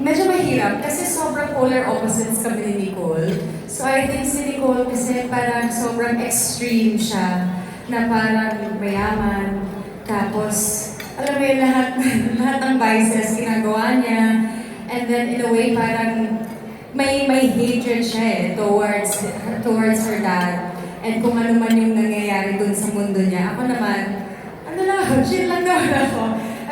medyo mahirap kasi sobrang polar opposites kami ni Nicole. So I think si Nicole kasi parang sobrang extreme siya na parang mayaman. Tapos, alam mo yun, lahat, lahat ng vices ginagawa niya. And then in a way, parang may may hatred siya eh, towards towards her dad. And kung ano man yung nangyayari dun sa mundo niya. Ako naman, ano lang chill lang naman ako.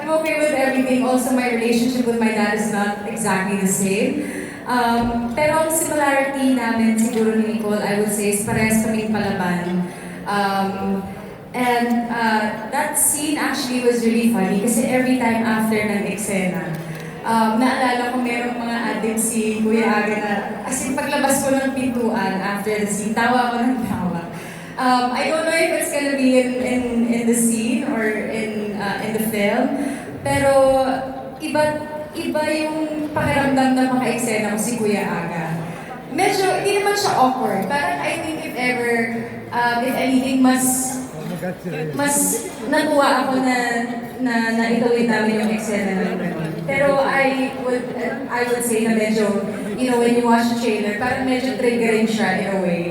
I'm okay with everything. Also, my relationship with my dad is not exactly the same. Um, pero ang similarity namin siguro ni Nicole, I would say, is parehas kaming palaban. Um, and uh, that scene actually was really funny kasi every time after ng eksena, um, naalala ko merong mga addict si Kuya Aga na, as in paglabas ko ng pintuan after the scene, tawa ako ng tawa. Um, I don't know if it's gonna be in, in, in the scene or in, uh, in the film, pero iba, iba yung pakiramdam na maka-eksena ko si Kuya Aga. Medyo, hindi naman siya awkward. Parang I think if ever, um, if anything, mas mas nakuha ako na na na itawid namin yung eksena ng ganun. Pero I would I would say na medyo, you know, when you watch the trailer, parang medyo triggering siya in a way.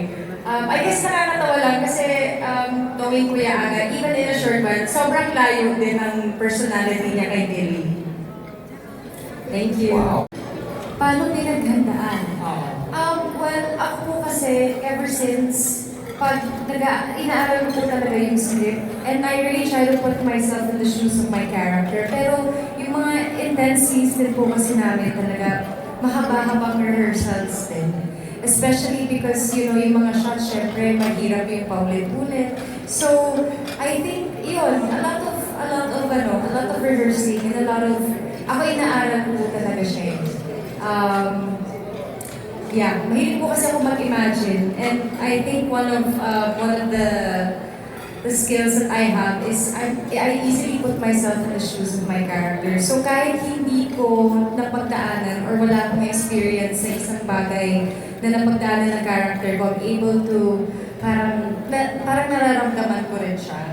Um, I guess nakakatawa lang kasi um, knowing Kuya Aga, even in a short while, sobrang layo din ang personality niya kay Billy. Thank you. Wow. Paano pinaghandaan? Um, well, ako po kasi, ever since, pag naga, inaaral ko po talaga yung script, and I really try to put myself in the shoes of my character. Pero yung mga intense scenes din po kasi namin talaga, mahaba-habang rehearsals din. Especially because, you know, yung mga shots, syempre, mahirap yung paulit-ulit. So, I think, yun, a lot of, a lot of, ano, a lot of rehearsing and a lot of, ako inaaral ko talaga siya eh. Um, yeah, mahilig po kasi ako mag-imagine. And I think one of uh, one of the the skills that I have is I, I easily put myself in the shoes of my character. So kahit hindi ko napagdaanan or wala akong experience sa isang bagay na napagdaanan ng character ko, I'm able to parang, na, parang nararamdaman ko rin siya.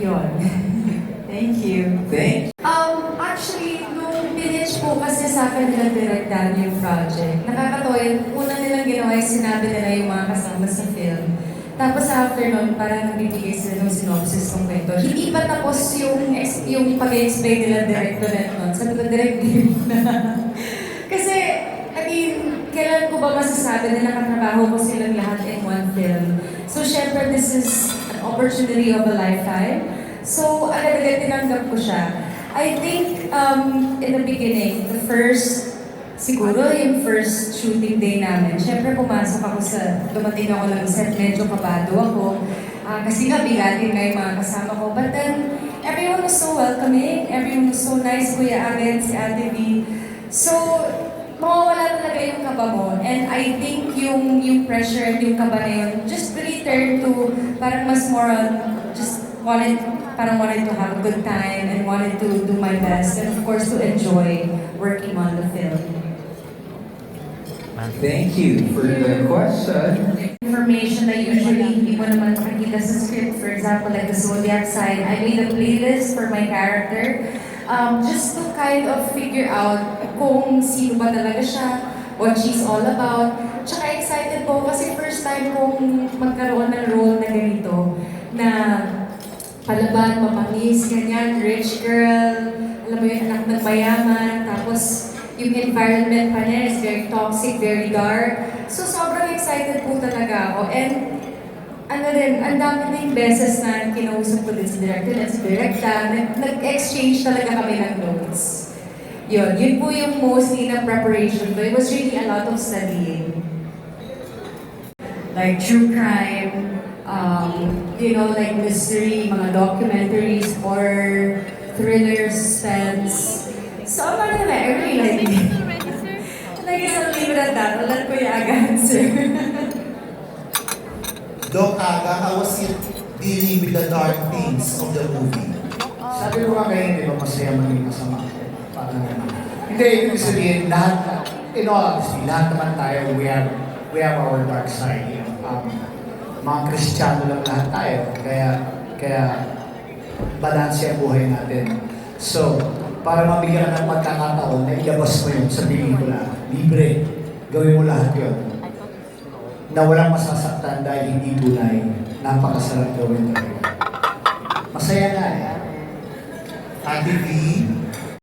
Yun. Thank you. Thank Um, actually, nung pinitch po kasi sa akin nila direktan yung project, nakakatawa yun. Una nilang ginawa yung sinabi nila yung mga kasama sa film. Tapos after nun, parang nagbibigay sila ng synopsis ng kwento. Hindi pa tapos yung, yung pag-explain nila director na nun. Sabi ko, direct na. kasi, I mean, kailan ko ba masasabi na nakatrabaho ko silang lahat in one film? So, syempre, this is an opportunity of a lifetime. So, agad-agad tinanggap ko siya. I think, um, in the beginning, the first, siguro yung first shooting day namin, syempre pumasok ako sa, dumating ako ng set, medyo kabado ako. Ah, kasi nga, bigatin nga yung mga kasama ko. But then, everyone was so welcoming, everyone was so nice, Kuya Agad, si Ate V. So, mawawala talaga yung kaba mo. And I think yung yung pressure and yung kaba na yun, just really turn to parang mas more on just wanted, parang wanted to have a good time and wanted to do my best and of course to enjoy working on the film. Thank you for the question. Information that usually hindi mo naman makikita sa script, for example, like the zodiac sign, I made a playlist for my character um, just to kind of figure out kung sino ba talaga siya, what she's all about. Tsaka excited po kasi first time kong magkaroon ng role na ganito na palaban, mapangis, ganyan, rich girl, alam mo yung anak ng mayaman, tapos yung environment pa niya is very toxic, very dark. So sobrang excited po talaga ako. And ano rin, ang dami din beses na kinausap ko din si director at si directa, nag- nag-exchange talaga kami ng notes. Yun, yun po yung mostly na preparation ko. It was really a lot of studying. Like true crime, um, you know, like mystery, mga documentaries, or thrillers, suspense. So, ang mga na, really like it. Like isang libro na alam ko yung answer. Doc Aga, how was it dealing with the dark things of the movie? Sabi ko nga kayo, hindi ba masaya maging masama? Parang gano'n. Hindi, ibig sabihin, lahat, in all honesty, lahat naman tayo, we have, we have our dark side. Um, mga Kristiyano lang lahat tayo. Kaya, kaya, balanse ang buhay natin. So, para mabigyan ng pagkakataon na ilabas mo yun sa pelikula. Libre. Gawin mo lahat yun. Na walang masasaktan dahil hindi tunay. Napakasarap gawin talaga. Masaya na eh. Ate V,